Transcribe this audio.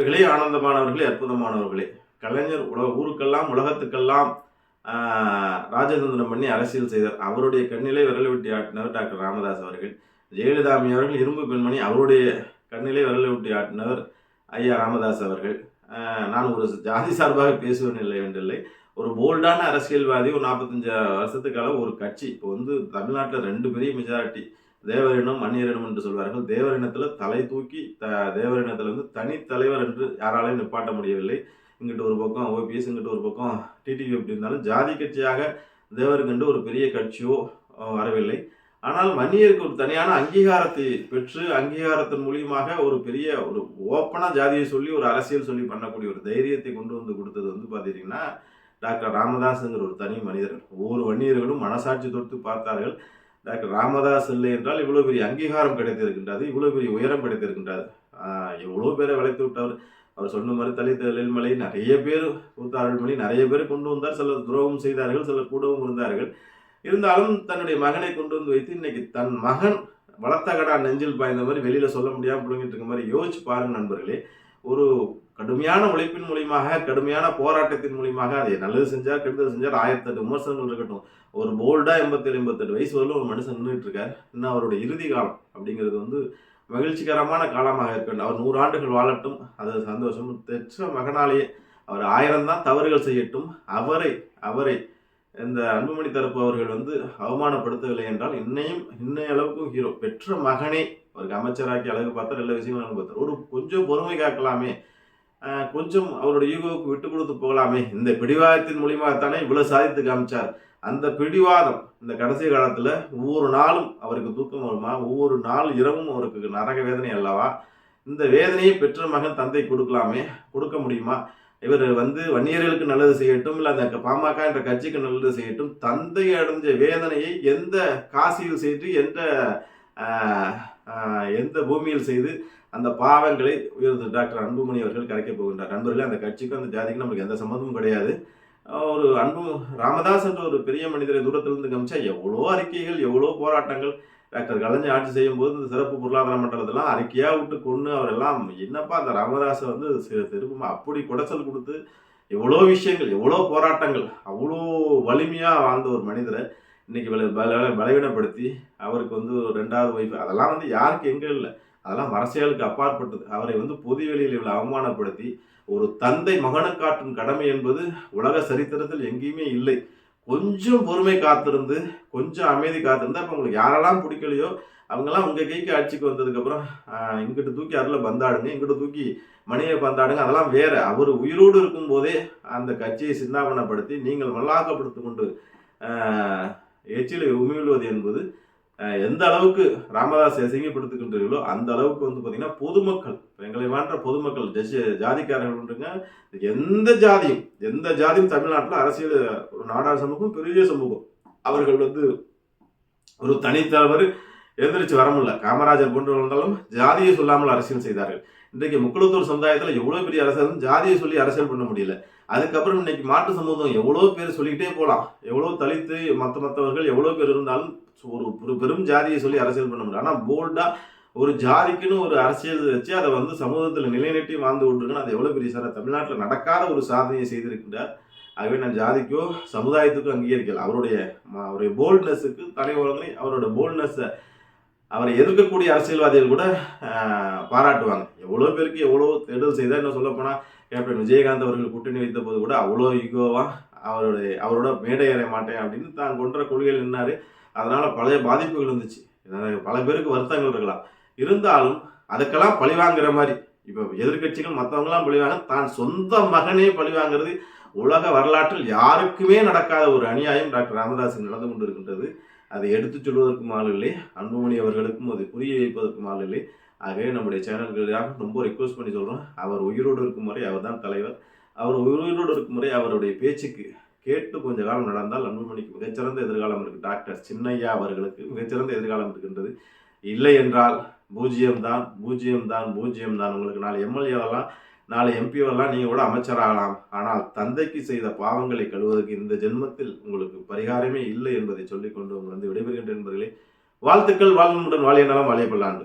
இவர்களே ஆனந்தமானவர்களே அற்புதமானவர்களே. கலைஞர் உலக ஊருக்கெல்லாம் உலகத்துக்கெல்லாம் ராஜேந்திரன் ராஜதந்திரம் பண்ணி அரசியல் செய்தார். அவருடைய கண்ணிலே விரல் விட்டு ஆட்டினவர் டாக்டர் ராமதாஸ் அவர்கள் ஜெயலலிதாமி அவர்கள் இரும்பு பெண்மணி அவருடைய கண்ணிலே விரல் விட்டு ஆட்டினவர் ஐயா ராமதாஸ் அவர்கள். நான் ஒரு ஜாதி சார்பாக பேசுவேன் இல்லை என்றில்லை. ஒரு போல்டான அரசியல்வாதி ஒரு நாற்பத்தஞ்சு வருஷத்துக்கால ஒரு கட்சி. இப்போ வந்து தமிழ்நாட்டில் ரெண்டு பெரிய மெஜாரிட்டி தேவரினம் மன்னியரினம் என்று சொல்வார்கள். தேவரினத்தில் தலை தூக்கி த தேவரினத்தில் வந்து தனித்தலைவர் என்று யாராலையும் நிப்பாட்ட முடியவில்லை. இங்கிட்டு ஒரு பக்கம் ஓபிஎஸ் இங்கிட்டு ஒரு பக்கம் டிடிவி எப்படி இருந்தாலும் ஜாதி கட்சியாக தேவருக்கென்று ஒரு பெரிய கட்சியோ வரவில்லை. ஆனால் வன்னியருக்கு ஒரு தனியான அங்கீகாரத்தை பெற்று அங்கீகாரத்தின் மூலியமாக ஒரு பெரிய ஒரு ஓப்பனாக ஜாதியை சொல்லி ஒரு அரசியல் சொல்லி பண்ணக்கூடிய ஒரு தைரியத்தை கொண்டு வந்து கொடுத்தது வந்து பார்த்தீங்கன்னா டாக்டர் ராமதாஸுங்கிற ஒரு தனி மனிதர். ஒவ்வொரு வன்னியர்களும் மனசாட்சி தொட்டு பார்த்தார்கள். டாக்டர் ராமதாஸ் இல்லை என்றால் இவ்வளோ பெரிய அங்கீகாரம் கிடைத்திருக்கின்றது இவ்வளோ பெரிய உயரம் கிடைத்திருக்கின்றது. எவ்வளோ பேரை வளைத்து விட்டவர் அவர் சொன்ன மாதிரி தலித் எழில்மலை நிறைய பேர் கூத்தாரல்மொழி நிறைய பேர் கொண்டு வந்தார் சிலர் துரோகம் செய்தார்கள் சிலர் கூடவும் இருந்தார்கள். இருந்தாலும் தன்னுடைய மகனை கொண்டு வந்து வைத்து இன்னைக்கு தன் மகன் வளர்த்த கடா நெஞ்சில் பாய்ந்த மாதிரி வெளியில் சொல்ல முடியாமல் புழுங்கிட்டு இருக்க மாதிரி யோசிச்சு பாருங்க நண்பர்களே. ஒரு கடுமையான உழைப்பின் மூலியமாக கடுமையான போராட்டத்தின் மூலியமாக அதை நல்லது செஞ்சார் கெடுதல் செஞ்சார் ஆயிரத்தெட்டு விமர்சனங்கள் இருக்கட்டும். ஒரு போல்டா எண்பத்தேழு எண்பத்தெட்டு வயசு வரலும் ஒரு மனுஷன் நின்றுட்டு இருக்கார். இன்னும் அவருடைய இறுதி காலம் அப்படிங்கிறது வந்து மகிழ்ச்சிகரமான காலமாக இருக்கணும் அவர் நூறு ஆண்டுகள் வாழட்டும். அது சந்தோஷம். தெற்ற மகனாலேயே அவர் ஆயிரம் தான் தவறுகள் செய்யட்டும். அவரை அவரை இந்த அன்புமணி தரப்பு அவர்கள் வந்து அவமானப்படுத்தவில்லை என்றால் இன்னையும் இன்னைய அளவுக்கும் ஹீரோ பெற்ற மகனே அவருக்கு அமைச்சராக்கி அழகு பார்த்தார். எல்லா விஷயங்களும் பார்த்தார். ஒரு கொஞ்சம் பொறுமை காக்கலாமே. கொஞ்சம் அவருடைய ஈகோவுக்கு விட்டு கொடுத்து போகலாமே. இந்த பிடிவாதத்தின் மூலியமாகத்தானே இவ்வளவு சாதித்து காமிச்சார். அந்த பிடிவாதம் இந்த கடைசி காலத்துல ஒவ்வொரு நாளும் அவருக்கு தூக்கம் வருமா? ஒவ்வொரு நாள் இரவும் அவருக்கு நரக வேதனை அல்லவா? இந்த வேதனையை பெற்ற மகன் தந்தை கொடுக்கலாமே? கொடுக்க முடியுமா? இவர் வந்து வன்னியர்களுக்கு நல்லது செய்யட்டும் இல்லை அந்த பாமக என்ற கட்சிக்கு நல்லது செய்யட்டும். தந்தை அடைஞ்ச வேதனையை எந்த காசியில் செய்து எந்த எந்த பூமியில் செய்து அந்த பாவங்களை உயர்ந்த. டாக்டர் அன்புமணி அவர்கள் கரைக்கப் போகின்றார். நண்பர்களே அந்த கட்சிக்கும் அந்த ஜாதிக்கும் நமக்கு எந்த சம்மந்தமும் கிடையாது. ஒரு அன்பு ராமதாஸ் என்ற ஒரு பெரிய மனிதரை தூரத்திலிருந்து கமிச்சா எவ்வளோ அறிக்கைகள் எவ்வளோ போராட்டங்கள். டாக்டர் கலைஞர் ஆட்சி செய்யும் போது இந்த சிறப்பு பொருளாதார மண்டலத்தெல்லாம் அறிக்கையாக விட்டு கொண்டு அவரெல்லாம் என்னப்பா அந்த ராமதாஸை வந்து சி- திரும்ப அப்படி குடைச்சல் கொடுத்து எவ்வளோ விஷயங்கள் எவ்வளோ போராட்டங்கள் அவ்வளோ வலிமையாக வாழ்ந்த ஒரு மனிதரை இன்றைக்கி பல பல- பலவீனப்படுத்தி அவருக்கு வந்து ஒரு ரெண்டாவது ஒய்ஃப் அதெல்லாம் வந்து யாருக்கு எங்கே இல்லை. அதெல்லாம் அரசியலுக்கு அப்பாற்பட்டது. அவரை வந்து பொது வெளியில் இவ்வளோ அவமானப்படுத்தி ஒரு தந்தை மகனை காட்டும் கடமை என்பது உலக சரித்திரத்தில் எங்கேயுமே இல்லை. கொஞ்சம் பொறுமை காத்திருந்து கொஞ்சம் அமைதி காத்திருந்தா அப்போ உங்களுக்கு யாரெல்லாம் பிடிக்கலையோ அவங்கெல்லாம் உங்கள் கைக்கு ஆட்சிக்கு வந்ததுக்கப்புறம் இங்கிட்டு தூக்கி அதில் பந்தாடுங்க இங்கிட்டு தூக்கி மணியை பந்தாடுங்க. அதெல்லாம் வேற. அவர் உயிரோடு இருக்கும்போதே அந்த கட்சியை சின்னாபனப்படுத்தி நீங்கள் மல்லாக்கப்படுத்தி கொண்டு எச்சிலை உமிழ்வது என்பது எந்த அளவுக்கு ராமதாஸ் அசிங்கப்படுத்துகின்றீர்களோ அந்த அளவுக்கு வந்து பார்த்தீங்கன்னா பொதுமக்கள் எங்களை மாற்ற பொதுமக்கள் ஜட்ஜி ஜாதிக்காரர்கள்ன்றங்க எந்த ஜாதியும் எந்த ஜாதியும் தமிழ்நாட்டில் அரசியல் ஒரு நாடார் சமூகம் பெரிய சமூகம். அவர்கள் வந்து ஒரு தனித்தலைவர் எந்திரிச்சு வர முடியல. காமராஜர் போன்று வந்தாலும் ஜாதியை சொல்லாமல் அரசியல் செய்தார்கள். இன்றைக்கு முக்குளத்தூர் சமுதாயத்தில் எவ்வளோ பெரிய அரசியல் ஜாதியை சொல்லி அரசியல் பண்ண முடியல. அதுக்கப்புறம் இன்னைக்கு மாட்டு சமூகம் எவ்வளோ பேர் சொல்லிக்கிட்டே போகலாம் எவ்வளோ தலித்து மற்ற மற்றவர்கள் எவ்வளோ பேர் இருந்தாலும் ஒரு ஒரு பெரும் ஜாதியை சொல்லி அரசியல் பண்ண முடியல. ஆனால் போல்டாக ஒரு ஜாதிக்குன்னு ஒரு அரசியல் வச்சு அதை வந்து சமூகத்தில் நிலைநிட்டி வாழ்ந்து கொண்டிருக்குன்னு அது எவ்வளோ பெரிய சார் தமிழ்நாட்டில் நடக்காத ஒரு சாதனையை செய்திருக்கின்றார். ஆகவே நான் ஜாதிக்கோ சமுதாயத்துக்கோ அங்கீகரிக்கல. அவருடைய ம- அவருடைய போல்ட்னஸுக்கு தலைவரங்களை அவரோட போல்ட்னஸை அவரை எதிர்க்கக்கூடிய அரசியல்வாதிகள் கூட பாராட்டுவாங்க. எவ்வளோ பேருக்கு எவ்வளோ தேடல் செய்தால் என்ன சொல்ல போனால் கேப்டன் விஜயகாந்த் அவர்கள் கூட்டணி வைத்த போது கூட அவ்வளோ ஈகோவாக அவருடைய அவரோட மேடை ஏற மாட்டேன் அப்படின்னு தான் கொன்ற கொள்கையில் நின்னாரு. அதனால் பழைய பாதிப்புகள் இருந்துச்சு. பல பேருக்கு வருத்தங்கள் இருக்கலாம். இருந்தாலும் அதுக்கெல்லாம் பழிவாங்கிற மாதிரி இப்போ எதிர்க்கட்சிகள் மற்றவங்களாம் பழிவாங்க தான் சொந்த மகனே பழிவாங்கிறது உலக வரலாற்றில் யாருக்குமே நடக்காத ஒரு அநியாயம் டாக்டர் ராமதாஸ் நடந்து கொண்டிருக்கின்றது. அதை எடுத்துச் சொல்வதற்கும் ஆள் இல்லை. அன்புமணி அவர்களுக்கும் அதை புரிய வைப்பதற்கும் ஆள் இல்லை. ஆகவே நம்முடைய சேனல்களாக ரொம்ப ரிக்வஸ்ட் பண்ணி சொல்கிறோம் அவர் உயிரோடு இருக்கும் வரை அவர் தான் தலைவர். அவர் உயிரோடு இருக்கும் வரை அவருடைய பேச்சுக்கு கேட்டு கொஞ்ச காலம் நடந்தால் அன்புமணிக்கு மிகச்சிறந்த எதிர்காலம் இருக்குது டாக்டர் சின்னையா அவர்களுக்கு மிகச்சிறந்த எதிர்காலம் இருக்கின்றது. இல்லை என்றால் பூஜ்ஜியம் தான் பூஜ்ஜியம் தான் பூஜ்ஜியம் தான் உங்களுக்கு நாலு எம்எல்ஏவெல்லாம் நாளை எம்பியோலாம் நீங்கள் கூட அமைச்சராகலாம் ஆனால் தந்தைக்கு செய்த பாவங்களை கழுவதற்கு இந்த ஜென்மத்தில் உங்களுக்கு பரிகாரமே இல்லை என்பதை சொல்லிக்கொண்டு உங்கள் வந்து விடைபெறுகின்ற என்பதிலே வாழ்த்துக்கள் வாழ்வுடன் வாழிய நலம் வாழிய பல்லாண்டு